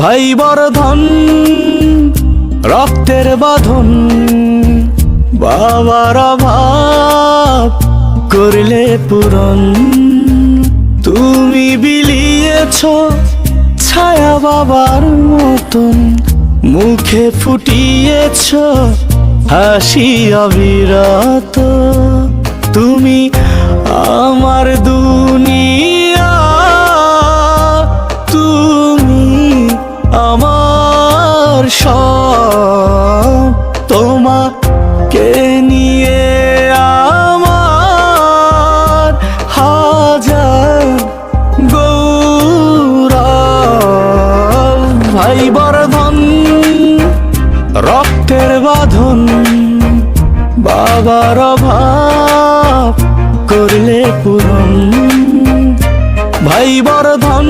ভাই বর্ধন রক্তের বাঁধন, বাবার অভাব করলে পূরণ। তুমি বিলিয়েছ ছায়া বাবার মতন, মুখে ফুটিয়েছ হাসি অবিরত। তুমি সব তোমাকে নিয়ে আমার হাজার গৌরব। ভাই বর্ধন, রক্তের বাঁধন, বাবার অভাব করলে পূরণ। ভাই বর্ধন